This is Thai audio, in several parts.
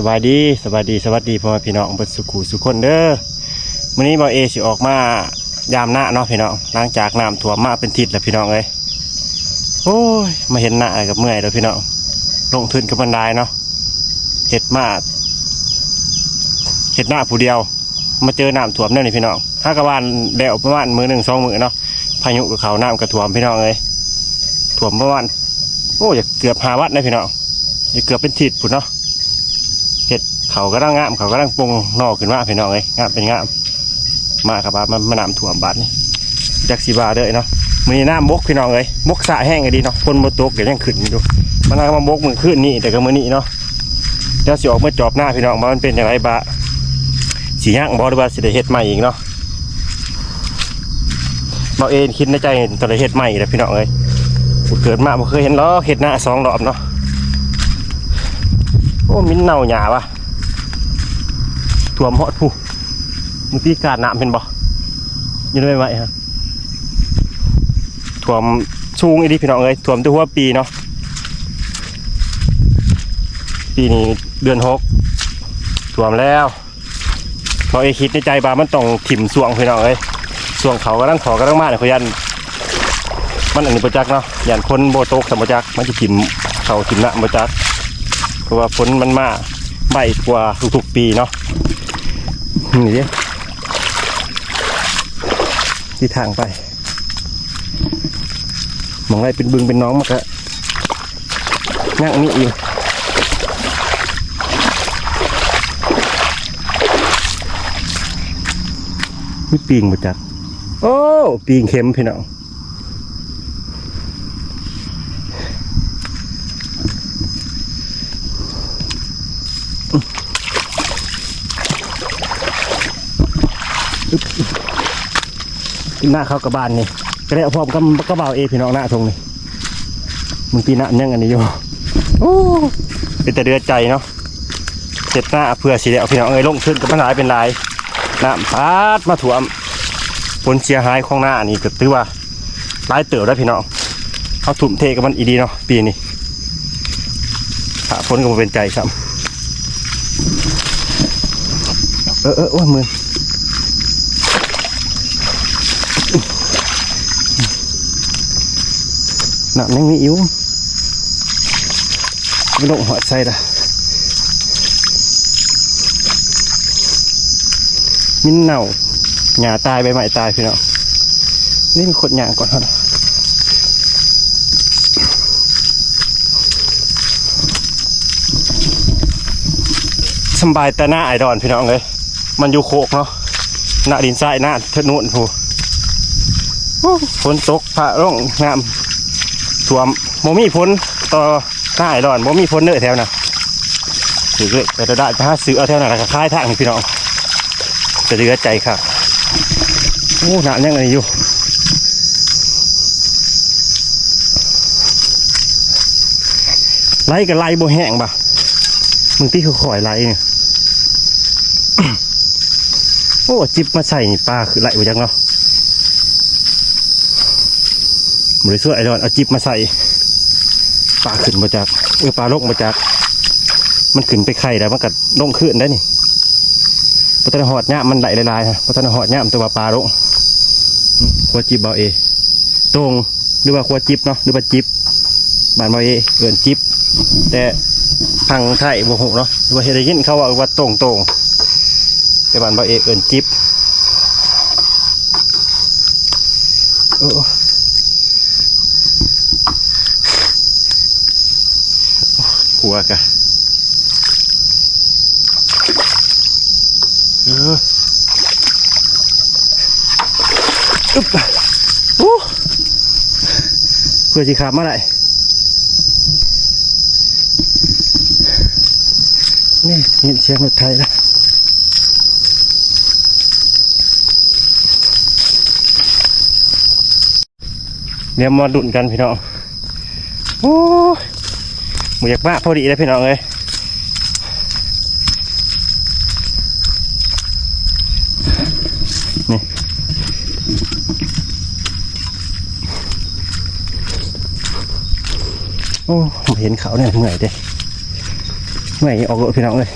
สบายดีสบายดีสวัสดีพ่อแม่พี่น้องเบิดสุขุสุขคนเด้อมื้อนี้บ่าวเอสิออกมายามหน้าเนาะพี่น้องหลังจากน้ำท่วมมาเป็นทิศแล้วพี่น้องเอ้ยโอ้ยมาเห็นหน้ากับเมื่อยแล้วพี่น้องลงทุนกับบันไดเนาะเห็ดมาเห็ดหน้าผู้เดียว มาเจอน้ำท่วมเนี่ยนี่พี่น้องถ้ากระวานเดวประมาณมือหนึ่งสองมือเนาะพายุกับเขาน้ำกระท่วมพี่น้องเอ้ยท่วมประมาณโอ้ยเกือบหาวัดเลยพี่น้องอย่าเกือบเป็นทิศพุ่นเนาะ เขาก็ร่างงามเขาก็ร่างปรุงนอกขึ้นมาพี่น้องเลยงามเป็นงามมาครับบ้าดมันมานำถ่วมบาดนี่จักสีบาเด้อเนาะมือน้ำบกพี่น้องเลยบกสะแห้งก็ดีเนาะคนบตกเดี๋ยวยังขึ้นอยู่มันน่ามาบกมือขึ้นนี่แต่ก็มือนี้เนาะเดี๋ยวสิออกมาจอบหน้าพี่น้องว่ามันเป็นยังไงบะสีย่างบอหรือว่าสิได้เฮ็ดใหม่อีกเนาะเราเองคิดในใจตอนเฮ็ดใหม่อีกแล้วพี่น้องเลยเกิดมาบ่เคยเห็นล้อเฮ็ดหน้าสองรอบเนาะโอ้มินเน่าหยาวะ ท่วมหอดผู้มึงตีกาดน้ำเป็นบ่อยืนไว้ไหมฮะท่วมสูงอีดีพี่น้องเอ้ยท่วมตัวหัวปีเนาะปีนี้เดือนหกท่วมแล้วพอเอคิดในใจบามันต้องถิ่มสวงพี่น้องเอ้ยสวงเขาก็ตั้งขอก็ตั้งมาเนี่ยขยันมันอันนี้ประจักษ์เนาะยันคนโบโตกสมประจักษ์มันจะถิ่มเขาถิ่มหน้าประจักษ์เพราะว่าฝนมันมาใบกว่าทุกๆปีเนาะ นี่ดิที่ทางไปมองไรเป็นบึงเป็นน้องมากะนั่งนี่อยู่มีปีงมาจัดโอ้ ปีงเข็มพี่น้อง หน้าเขากับบ้านนี่ก็ได้พร้อมกับกระเป๋าเอพี่น้องหน้าทงนี่มึงปีหน้ายังอันนี้อยู่โอ้เป็นแต่เดือดใจเนาะเสร็จหน้าเพื่อสิได้เอาพี่น้องเอ้ยลงขึ้นกับปัญหาเป็นลายน้ำพาดมาถ่วมผลเสียหายของหน้านี่ก็ถือว่าลายเติบได้พี่น้องเขาทุ่มเทกับมันอีดีเนาะปีนี้ถ้าผลก็บ่เป็นใจครับเออเออโอ้ยมือ น้ำยังมีอิ่วไม่ต้องหัวใจละมินเน่าหญ้าตายใบไม้ตายพี่น้องนี่มีขดหญ้าก่อนครับสบายแต่หน้าไอดอนพี่น้องเลยมันอยู่โคกเนาะหน้าดินทรายหน้าเทะนุนผู้ฝนตกพระร่องงาม มท่วมโมมีพ้นต่อหน้าไอรอนโมมีพ้นเนื้อแถวน่ะถือเลยแต่จะได้ไปหาซื้อเอาแถวนั้นแล้วก็คล้ายทางพี่น้องจะเหลือใจครับโอ้หนายังไงอยู่ไล่กับไล่โบแห้งบ่ะมึงที่เขาข่อยไล่เนี่ยโอ้จิบมาใส่นี่ปลาคือไล่ไปจังเนาะ บริสุทธิ์ไอรอนเอาจิบมาใส่ปลาขึ้นมาจากเออปลาลกมาจาก มันขึ้นไปไข่แล้วมันกัดลงขึ้นได้นี่พัฒนาหอดเนี่ยมันไหลลายๆฮะพัฒนาหอดเนี่ยมันตัวปลาลงขัวจิบเบาเอตรงหรือว่าขัวจิบเนาะหรือว่าจิบบานเบาเอเอื่นจิบ แต่พังไทยบวหกเนาะหรือว่าเฮดยินเขาว่าว่าตรงตรงแต่บานเบาเอเอื่นจิบโอ้ หัวกะเอออึ๊บโอ้เพื่อสิขาบมาไหนนี่ยินเสียงรถไทยแล้วเดี๋ยวมาดุนกันพี่น้องโอ้ย หมูอยากบ้าพอดีเลยพี่น้องเลยนี่โอ้เห็นเขาเนี่ยเหนื่อยเด้เหนื่อยออกรถพี่น้องเลย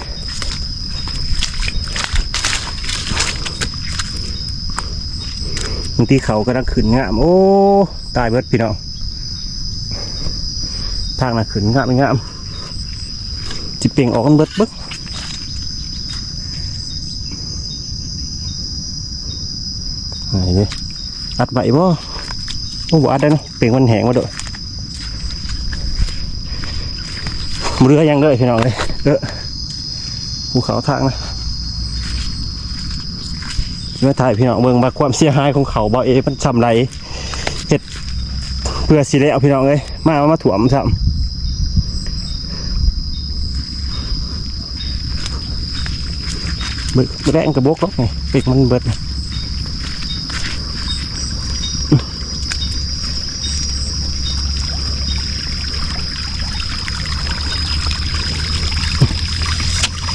บางทีเขากำลังขึ้นงามโอ้ตายเบิดพี่น้อง ทางน่ะขึ้นงามงามจิเปล่งออกกันเบิดเบิดไหนดิอัดใบบ่โอ้บ่อัดได้เนาะเปล่งมันแหงมาด้อมือเรือยังเด้อพี่น้องเลยเด้อภูเขาทางนะเมื่อถ่ายพี่น้องเบิ่งมาความเสียหายของเขาบ่เอมันทำไรเฮ็ดเพื่อสิได้เอาพี่น้องเลยมามาถ่วมซ้ำ บึกแรงกระบกหรอกไงปีกมันเบิด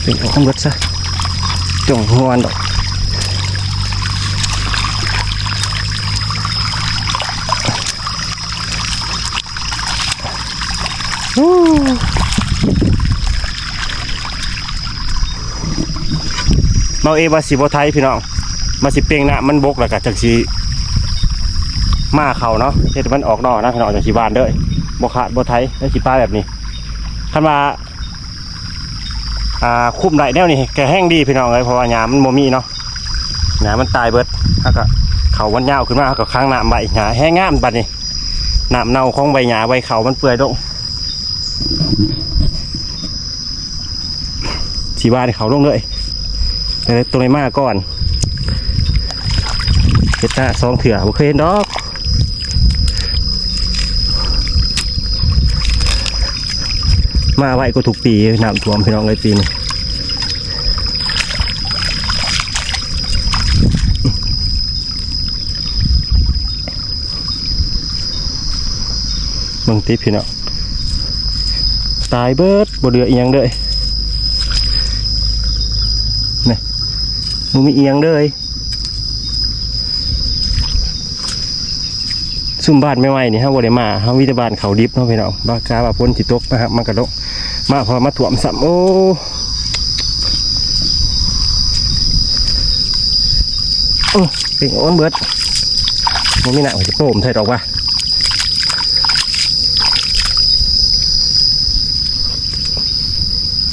เป็นออกข้างเบิดซะจงหัวนดอกอู้ เมาเอว่าสิบ่ไทยพี่น้องมาสิเปียงน้ามันบกแล้วก็จังสิมาเขาเนาะเฮ็ดมันออกนอกนะพี่น้องจังสิบานเด้อบ่ขาดบไทยแล้วสิป้าแบบนี้คันว่าอ่าคุ้มได้แนวนี้แกแห้งดีพี่น้องเอ้ยเพราะว่าหญ้ามันบ่มีเนาะหญ้ามันตายเบิดแล้วก็เขามันยาวขึ้นมาแล้วก็ค้างน้ำใบหญ้าแห้งงามบัดนี้น้ำเน่าของใบหญ้าใบเขามันเปื่อยลงสิบ้านเขาลงเลย ตัวไหนมาก่อนเฮ็ดหน้าซองเถื่อบ่เคยเห็นดอกมาไว้ก็ทุกปีน้ำท่วมพี่น้องเลยปีนี้บิ่งติพี่น้องตายเบิดบ่เหลืออีหยังเลย มันมีเอียงเลยซุ่มบ้านไม่ไหวนี่ฮะวันเดมาฮะวิทยาบาลเขาดิบเนาะพี่น้องบากาบาพ้นจิตกนะครับมันกระดกมาพอมาถ่วมสัมโอ้โอ้เป็นอ้นเบิดมันไม่หนักจะโป้มใช่ดอกว่า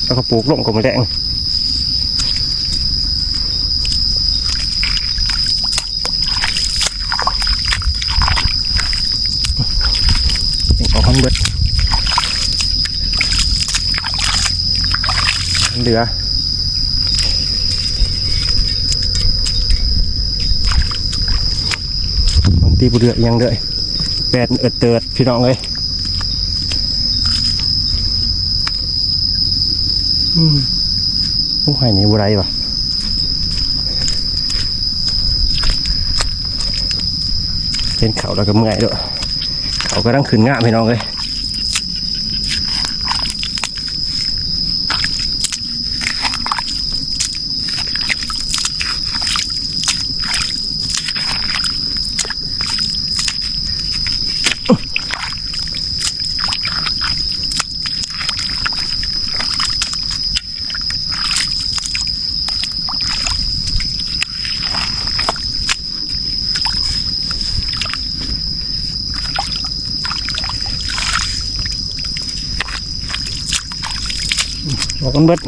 แล้วก็ปลูกลงก็ไม่แดง เป็นออกข้างเบิดเหลือบางทีบุเรือยังเลยแปดเอิดเติดพี่น้องเลยอืมโอ้ยนี่บุไรวะเห็นเขาแล้วก็เมื่อยด้วย เขาก็ต้องขึ้นง่าพี่น้องเลย กันเบิด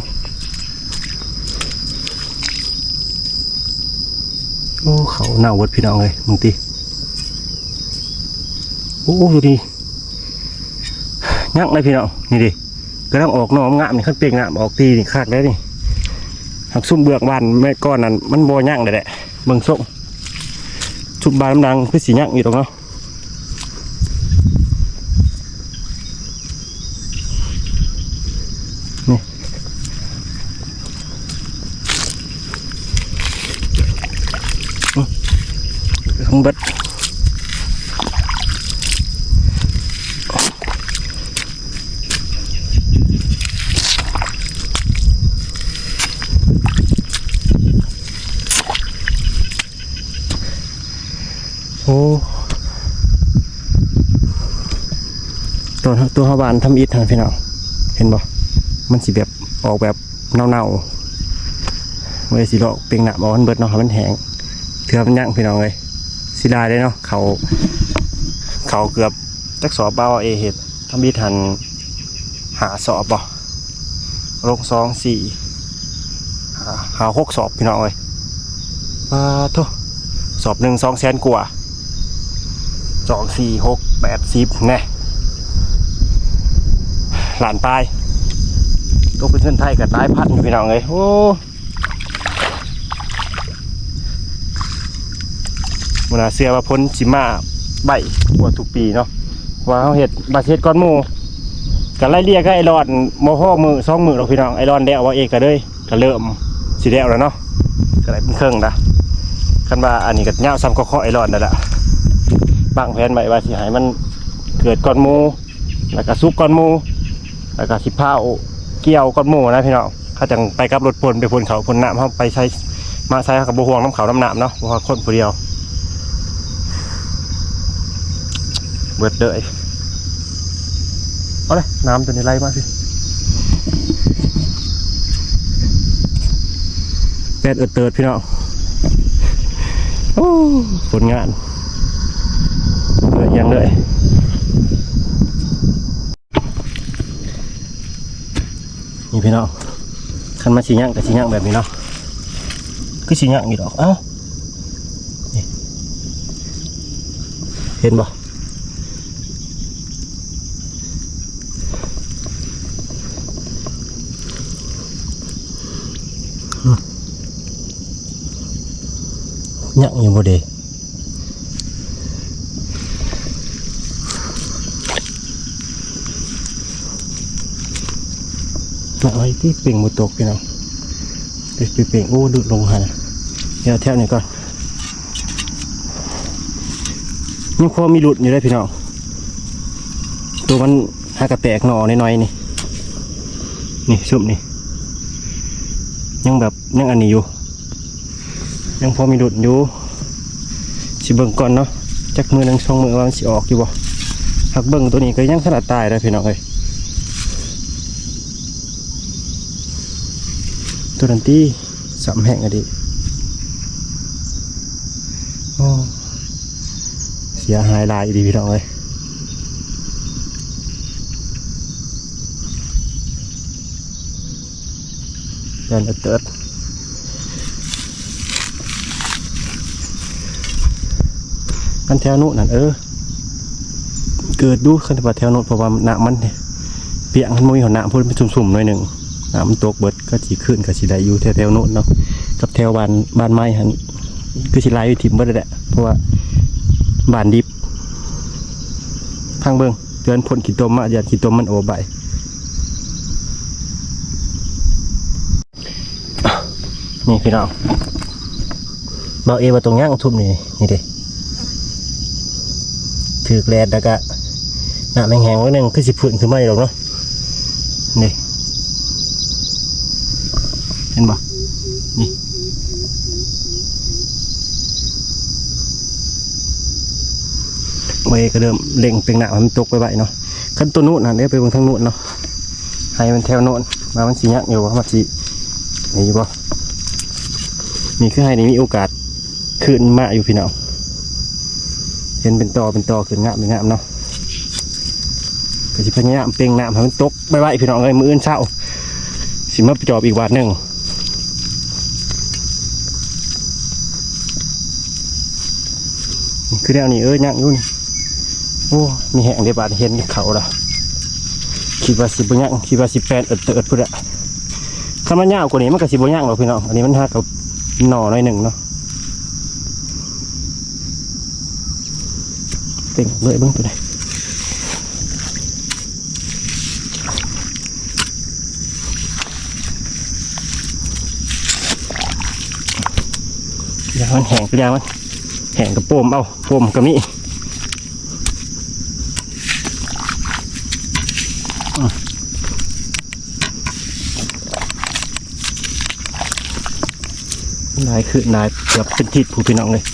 โอ้เขาหน้าวิดพี่น้องเลยมึงตีโอ้ดูดิยักเลยพี่น้องนี่ดิกำลังออกนอมงามนี่ขั้นเปลียงงามออกตีนี่คาดแล้วนี่หักซุ่มเบือกบานแม่ก้อนนั้นมันโบยั่งเลยแหละเบิ่งส่งชุบบานน้ำดังคือสียั่งอยู่ตรงเนาะ ตัวตัวฮาวานทำอิฐนะพี่น้องเห็นบ่มันสิแบบออกแบบเน่าๆไม่ได้สิหลอกเปลียงหนาบอมันเบิดเนาะมันแห้งเถื่อมันยั่งพี่น้องเลยสิได้เลยเนาะเขาเขาเกือบจักสอบเบาเอเห็ดทำบิทันหาสอบบ่ลงสองสี่หาหกสอบพี่น้องเอ้ยมาทุสอบหนึ่งสองแสนกว่าสองสี่หกแปดสิบแน่ หลานปลายตกเป็นเงินไทยกับตายพันอยู่พี่น้องเอ้ยโอ้มันาเชื่อว่าพ้นจิมาใบกว่าทุกปีเนาะว่าเขาเห็ดบาเช็ดก้อนหมูกันไล่เรียกก็ไอรอนโมห่อมือสองมือหรอกพี่น้องไอรอนเดวว่าเอกก็เลยก็เริ่มสีเดวแล้วเนาะก็ได้เป็นเครื่องละคันว่าอันนี้ก็เงาซ้ำก็ข้อไอรอนนั่นแหละบางแผนไว้ว่าสิให้มันเกิดก้อนมูแล้วก็ซุปก้อนมู แล้วก็สิผ้าเกี่ยวก้อนหมูนะพี่น้องถ้าจังไปกับรถพลไปพลเขาพลน้ำเขาไปใช้มาใช้กับบัวห่วงน้ำเขาน้ำหนามเนาะว่าคนผู้เดียว เบิดเลยเอาเลยน้ำตัวนี้ไล่มาสิแปดเอิดเติดพี่น้องโอ้ผลงานเลยยังเลย นี่พี่น้องคันมาชิย่างกับชิย่างแบบนี้เนาะคือชิย่างนี่ดอกเอ้านี่เห็ นบ่ nhặng như một đề nặng ấy tí bình một tục cái nào để bị bình u được lồng hả theo theo này con nhưng kho mi lụt như đây พี่น้องตัวมันหากระแตกหน่อน้อยๆนี่นี่ซุ่มนี่ยังแบบยังอันนี้อยู่ ยังพอมีดุดอยู่สิเบิ่งก่อนเนาะจักมือนึงสองมือว่ามันสิออกอยู่บ่หักเบิ่งตัวนี้ก็ยังขนาดตายแล้วพี่น้องเอ้ย ตัวนั้นตีสามแห่งอะดิโอ้เสียหายลายดีพี่น้องเอ้ยเดินเติร์ดกันแถวนู้นนั่นเออ เกิดดูคันว่แถวนู้นเพราะว่าหน้ำมันเนี่ยเปียกมันมีหัวหน้ำพุ่นเป็นสุ่มๆหน่อยหนึ่ง น้ำมันตกเบิดก็สีขึ้นก็สีได้อยู่แถวๆนู้นเนาะกับแถวบ้านบ้านไม้หันก็สีลายอยู่ทิมเบิดแหละเพราะว่าบ้านดิบทางเบิงเตือนพ่นขี้ตมมาอย่าขี้ตมมันโอใบนี่พี่น้องเบาเอว่าตรงย่างทุบนี่นี่เด้ถือแลดแล้วก็น้ำแห้งไว้หนึ่งคือสิพื้นคือไม่หรอกเนาะนี่ เห็นปะนี่เวยก็เริ่มเล็งเป็นหนามันตกไปไว้เนาะขั้นตัวนู้นนะเดี๋ยวไปบนทางนู้นเนาะให้มันแถวโน้นมามันสียักอยู่ว่ามันสีนี่อยู่ะนี่คือให้นี่มีโอกาสขึ้นมาอยู่พี่น้องเห็นเป็นตอเป็นตอขึ้นงามเป็นงามเนาะก็สิพยายามเป่งน้ำให้มันตกใบใบพี่น้องเอ้ยมืออื่นเช้าสิมาไปจอบอีกวันหนึ่ง คือแนวนี้เอ้ยย่างอยุ่นโอ้มีแห้งเดียบาดเห็นเขาละคิดว่าสิบย่างคิดว่าสิแปนเอิดเติดพุ่นอะถ้ามันยาวกว่านี้มันก็สิบย่างหรอกพี่น้องอันนี้มันหักกับหน่อหน่อยหนึ่งเนาะเต็งเลยเบิ้งตัวไหนยามันแห้งก็ยามัน แห่งกับโปมเอาโปมกับนี้นายคือนายเกือบเป็นทิศผู้พี่น้องเลย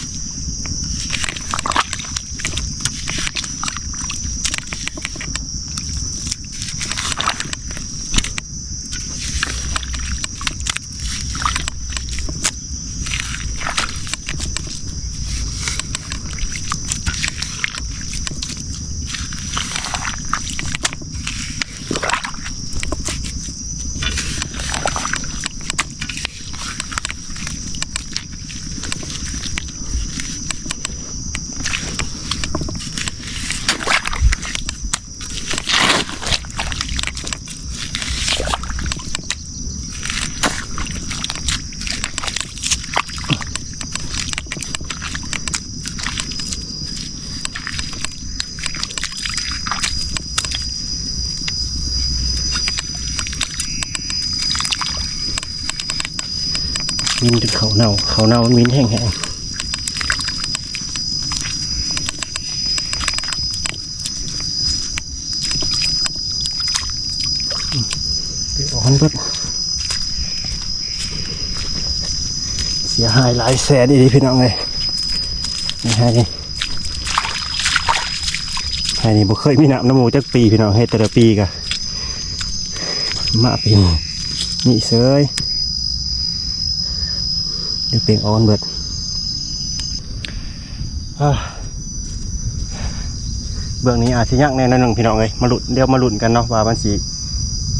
จนเขาเน่า เขาเน่ามันมินแห้งแห้งอืมไปอ่อนเบิดเสียหายหลายแสนอีดีพี่น้องเลยนี่ฮะนี่ไอ้นี่บ่เคยมีน้ำน้ำมูจักปีพี่น้องให้แต่ละปีกะมาปีนี้นี่เสย เดี๋ยวเปลียงออนเบิดอ่าเบื้องนี้อาจจะยากแน่นอนหนึ่งพี่น้องเลยมาหลุดเดี๋ยวมาหลุนกันเนาะว่ามันสี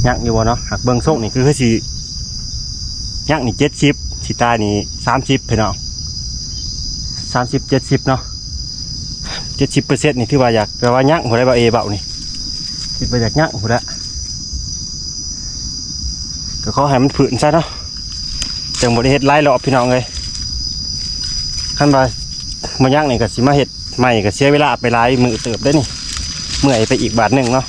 ยากอยู่วะเนาะหากเบื้องส่งนี่คือสียากนี่เจ็ดสิบสีตานี่สามสิบพี่น้องสามสิบเจ็ดสิบเนาะเจ็ดสิบเปอร์เซ็นต์นี่ถือว่าอยากแปลว่ายากหัวได้บ่าเอเบานี่คิดว่าอยากยากหัวละก็ขอให้มันฝืนซะเนาะ จังบริเฮ็ดไล่หรอบพี่น้องเลยขั้นว่ามาย่างนี่ก็สิมาเฮ็ดใหม่ก็เสียเวลาไปหลายมือเติบได้นี่เมื่อยไปอีกบาทหนึ่งเนาะ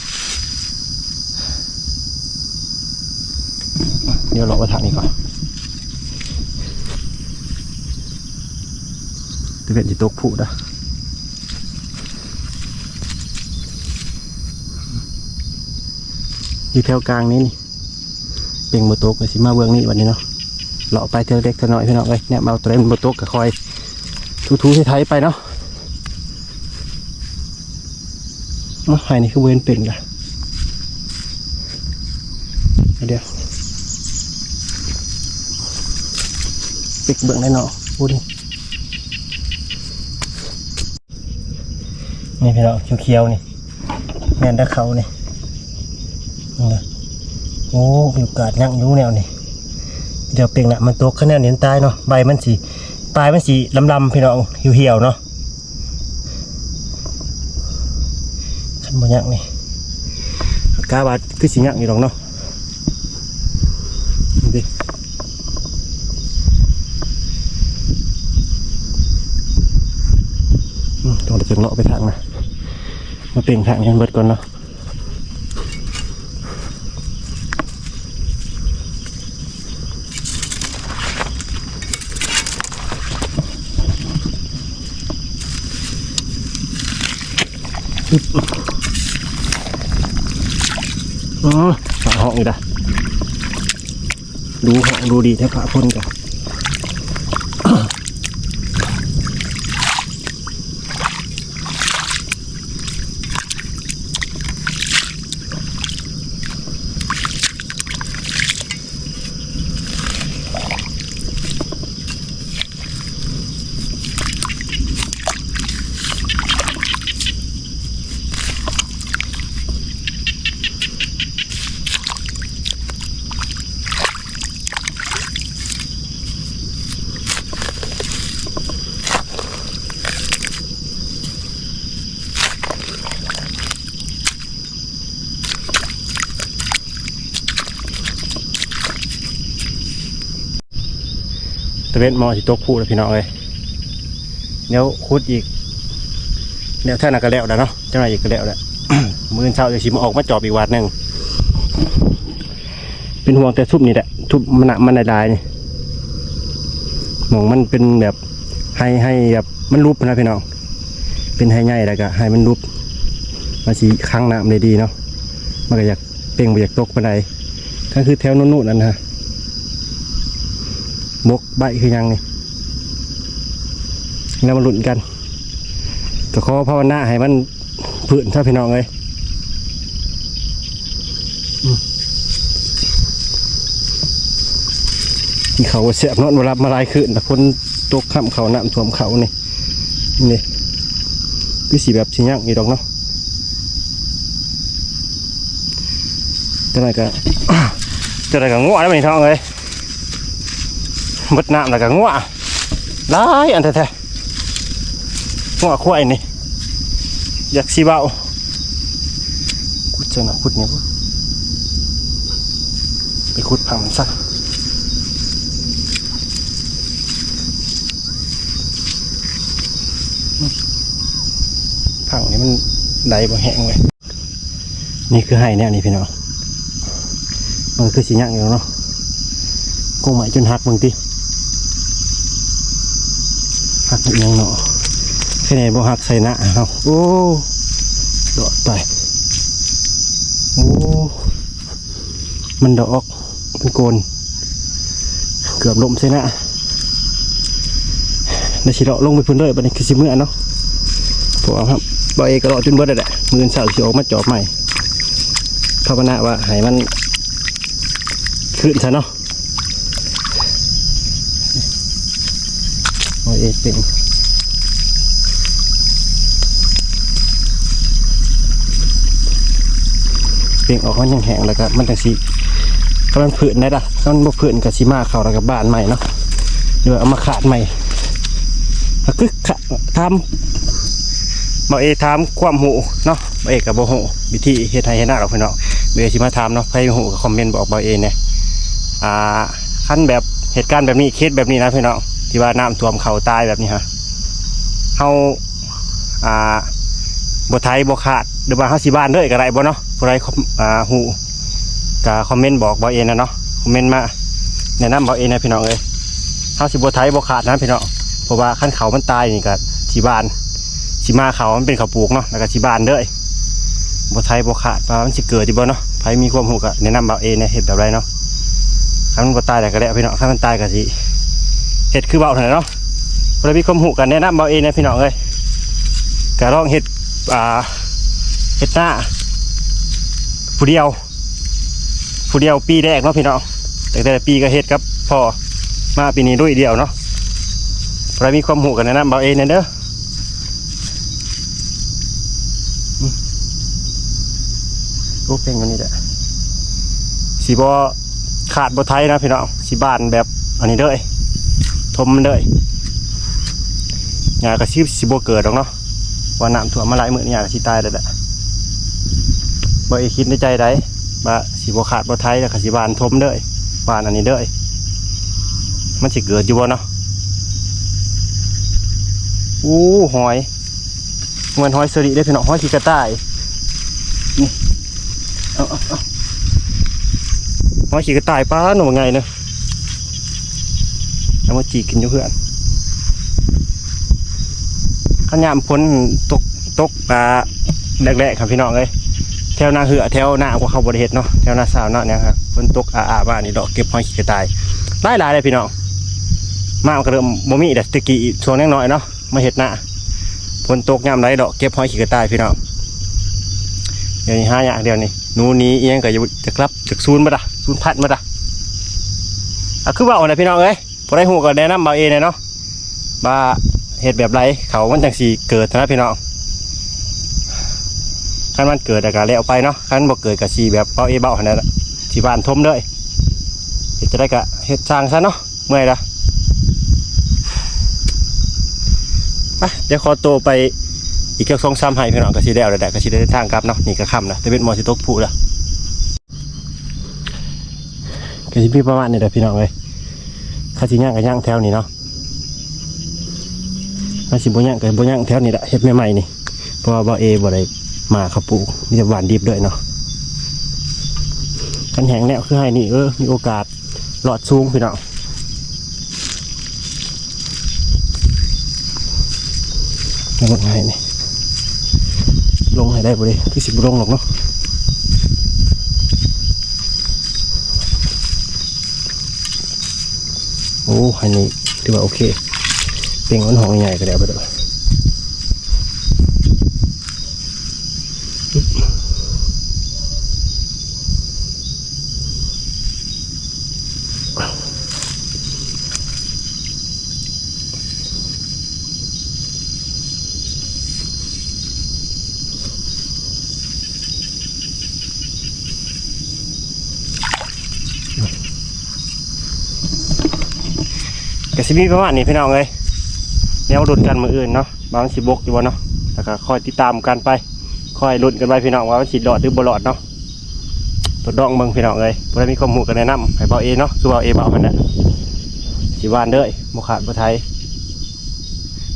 เดี๋ยวเราไปทางนี้ก่อนจะเป็นจิตกผูดะอยู่แถวกลางนี้นี่เป็นโมโตกก็สิมาเบื้องนี้วันนี้เนาะ เลาะไปเท่าเล็กเท่าน้อยพี่น้องเอ้ยเนี่ยมาเอาตัวเล่นบนโต๊ะก็คอยทูๆไทยไปเนาะมาหายนี่คือเวนเป็นละเดี๋ยวปิกเบื้องได้เนาะพูดดินี่พี่น้องเขียวๆนี่แม่นตะเขานี่นี่นะโอ้มีโอกาสยั่งยูแนวนี่ เดี๋ยวเปล่งนะมันตกคะแนนเนียนตายเนาะใบมันสีปลายมันสีลำๆพี่น้องเหี่ยวๆเนาะขันบ่ยักนี่กาบาดคือสียักนี่หรอกเนาะดิต้องเดี๋ยวเลาะไปทางนะมาเปล่งทางกันเบิดก่อนเนาะ อ๋อฝาห้องอีกละดูห้องดูดีแท้ฝาพ่นกัน เวนมอสิตกพูแล้วพี่น้องเลยเดี๋ยวคุดอีกเดี๋ยวท่านักก็แล้วแล้วเนาะจ้าหนอีกก็แล้วแหละมืออนเช้าจะชิมออกมาจอบอีกวัดหนึ่งเป็นห่วงแต่ทุบนี่แหละทุบมันหนักมันลายนี่มองมันเป็นแบบให้ให้แบบมันรูปนะพี่น้องเป็นให้ใหญ่แล้วก็ให้มันรูปมาสีค้างน้ำได้ดีเนาะมันก็อยากเป่งไปอยากตกไปไหนก็คือแถวนู้นๆนั่นนะ มกใบคือยังนี่แล้วมาหลุนกันแต่ขอภาวนาให้มันพื้นถ้าพี่น้องเลยมที่เขาเสียบนอนมารับมาลายขึ้นแต่พ้นตกข้ามเขาน้ำท่วมเขานี่นี่คือสีแบบชิยังนี่ดอกเนาะจะไหนก็จะไหนก็ง้องเลยมดน้ำแล้วก็งัวหลายอันแท้ๆงัวควาย นี่อยากสีเบาขุดเจอหน่ะขุดเนี่ยไปขุดพังมันซะพังนี่มันไหลบ่แห้งเลยนี่คือไห้แนวนี้พี่น้องมันคือสีหยังอยู่เนาะกุ้งไหมจนหักบางที หักอีกอ ยังเนาะแค่ไหนบ่หักใส่หน้าเนาโอ้ดอกไป โอ้ มันดอกมันโกน เกือบลมใส่หน้าในสิเราะลงไปพื้นเลยบันี้คือสิเมื่อเนาะพราะว่าครับบอยก็รอจนเบิดแล้วแหละมือเสาสิออกมาจอบใหม่ภาวนาว่าให้มันขึ้นซะเนาะ บอยเอเป็นเปล่งออกมันยังแห้งแล้วก็มันจังสิก็มันผืนได้ละก็มันบ่ผืนกับสิมาเขาแล้วกับบ้านใหม่เนาะเดี๋ยวเอามาขาดใหม่ก็คือทำบอเอถามความหูเนาะบอเอกับบอหูวิธีเฮ็ดให้เฮ็ดหน้าเราพี่น้องเบอสิมาถามเนาะใครหูก็คอมเมนต์บอกบอเอเนี่ยอ่าขั้นแบบเหตุการณ์แบบนี้เคสแบบนี้นะพี่น้อง ที่ว่าน้ำท่วมเขาตายแบบนี้ฮะเฮาอ่าบ่ไทยบ่ขาดหรือว่าเฮาสิบ้านเด้อก็ได้บ่เนาะผู้ใดคอมอ่าหูก็คอมเมนต์บอกบอเอนะเนาะคอมเมนต์มาแนะนำบอเอนะพี่น้องเอ้ยเฮาสิบ่ไทยบ่ขาดนะพี่น้องเพราะว่าขั้นเขามันตายนี่ก็ที่บ้านสิมาเขามันเป็นเขาวปลูกเนาะแล้วก็สิบ้านเด้อยบ่ไทยบ่ขาดว่ามันสิเกิดดีบ่เนาะไผมีความรู้ก็แนะนำเบาเอเนี่ยเฮ็ดแบบไรเนาะถ้ามันบ่ตายแต่ก็แล้พี่น้องถ้ามันตายก็สิ เฮ็ดคือเบาเท่านั้นเนาะบ่ได้มีคมรู้กันแนะนำเบาเอเนี่ยพี่น้องเอ้ยก็ลองเฮ็ดอ่าเฮ็ดหน้าผู้เดียว ผู้เดียวปีแรกเนาะพี่น้องแต่แต่ปีก็เฮ็ดกับพอมาปีนี้ด้วยเดียวเนาะบ่ได้มีความรู้กันแนะนำเบาเอเนี่ยเด้อรูปเป็นกันนี่แหละสีบอขาดบอไทยนะพี่น้องสีบานแบบอันนี้เลย ทมมันเลยหญ้ากระชิบสีบเกิดหรอกเนาะว่าน้ำท่วมมาหลายมื้อนี่หญ้ากระชิตายแล้วแหละบ่อีคิดในใจใดว่าสีบขาดบอไทยแล้วกระสีบานทมเลยบานอันนี้เลยมันสิเกิดอยู่บ่เนาะอู้หอยเหมือนหอยสลิได้อพี่น้องหอยขีกระต่ายเอาเอาเอามาขี่กระต่ายป้าหนูว่าไงเนอะ เอามาจีกินอยู่เพื่อนขันยามพ้นตกตกปลาแรกๆครับพี่น้องเลยแถวหน้าเหือแถวหน้ากว่าเขาบริเหตุเนาะแถวหน้าสาวเนาะเนี่ยครับฝนตกอาๆบ้านนี่ดอกเก็บหอยขี่กระต่ายหลายหลายเลยพี่น้องมากก็เริ่มบ่มีแต่ตะกี้ช่วงน้อยๆเนาะมาเห็ดหน้าฝนตกยามไรดอกเก็บหอยขี่กระต่ายพี่น้องเดี๋ยวนี้ห้าอย่างเดียวนี่หนูนี้เอียงก็จะจะกลับจากศูนมาดะศูนพัดมาดะอะคือว่าเอานะพี่น้องเอ้ย พอได้หูก็แนะนำมาเองเลยเนาะว่าเหตุแบบไรเขามันจังสีเกิดนะพี่น้องคันมันเกิดแต่ก็แล้วไปเนาะคันบ่เกิดกับสีแบบเอาเอเบาขนาดสีบ้านทมเลยเฮ็ดจะได้กะเฮ็ดสร้างซะเนาะเมื่อยละไปเดี๋ยวขอตัวไปอีกแค่สองสามไห้พี่น้องก็สิได้เอาได้ก็สิได้ทางกลับเนาะนี่ก็ค่ำนะแต่เป็นมอสิตกผู้ละก็สิมีประมาณนี้แหละพี่น้องเลยาสิย่างก็ย่างแถวนี้เนาะข้าสิบ่ย่างก็บ่ย่างแถวนี้แหละเฮ็ดใหม่ๆนี่เพราะว่าบ่เอบ่ได้มาเขาปลูกมีแต่หวานดิบด้วยเนาะกันแหงแนวคือให้นี่เออมีโอกาสหลอดสูงพี่น้องล้วมันให้นี่ลงให้ได้บ่ดิที่สิบลงหรอกเนาะ โอ้อันนี้ถือว่าโอเค เป็นอ้นหองใหญ่ก็แล้วไปเด้อ ก็สิมีประมาณนี้พี่น้องเลยแนวดุนกันมืออื่นเนาะบางสิบกอยู่บ่เนาะแล้วก็คอยติดตามกันไปคอยลุ้นกันไปพี่น้องว่ามันสิหลอดหรือบ่หลอดเนาะตัวดองเบิ่งพี่น้องเลยบ่ได้มีข้อมูลกันแนะนำให้เบาเอเนาะคือเบาเอเบามันน่ะสิวานเด้อบ่ขาดบ่ไทย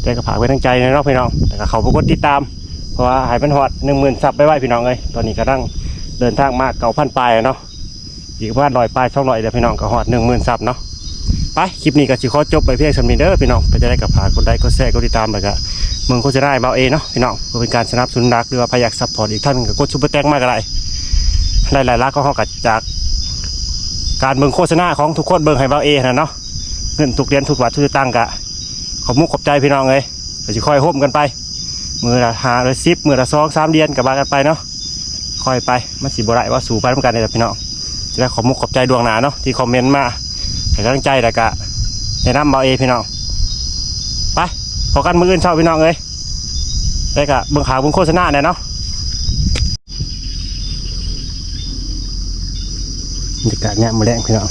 แต่ก็ฝากไว้ทั้งใจนะเนาะพี่น้องแต่ก็เขาบ่กดติดตามเพราะว่าหายเป็นฮอด10,000ซับไปไว้พี่น้องเลยตอนนี้ก็ตั้งเดินทางมาก9,000ปลายเนาะอีกประมาณ100ปลาย200เดี๋ยวพี่น้องก็ฮอด10,000ซับเนาะ ไปคลิปนี้ก็สิขอจบไปเพียงสำนีเด้อพี่น้องไปจะได้กับฝากกดไลค์กดแชร์กดติดตามไปก็เมืองโฆษณาให้เบาเอเนาะพี่น้องเพื่อเป็นการสนับสนุนรักหรือว่าพยายากซัพพอร์ตอีกท่านก็กดซุปเปอร์แตงมากก็ได้หลายๆรักก็เขากัจาก การเบิ่งโฆษณาของทุกคนเบิ่งให้เบาเอนะเนาะเงินทุกเรียนทุกวัดทุกตั้งกะขอบมุกขอบใจพี่น้องเลยเดี๋ยวจะค่อยโฮมกันไปมือละหาเลยซิปมือละสองสามเดือนกับบากันไปเนาะค่อยไปมันสิบไรว่าสู่ไปด้วยกันเลยพี่น้องจะได้ขอบมุกขอบใจดวงหนาเนาะที่คอมเมนต์มา ให้กำลังใจแล้วก็แนะนำเบาเอพี่น้องไปพอกันมืออื่นเช่าพี่น้องเลยได้กะเบิ่งขาวเบิ่งโฆษณาเนี่ยเนาะบรรยากาศเนี่ยมาแรงพี่น้อง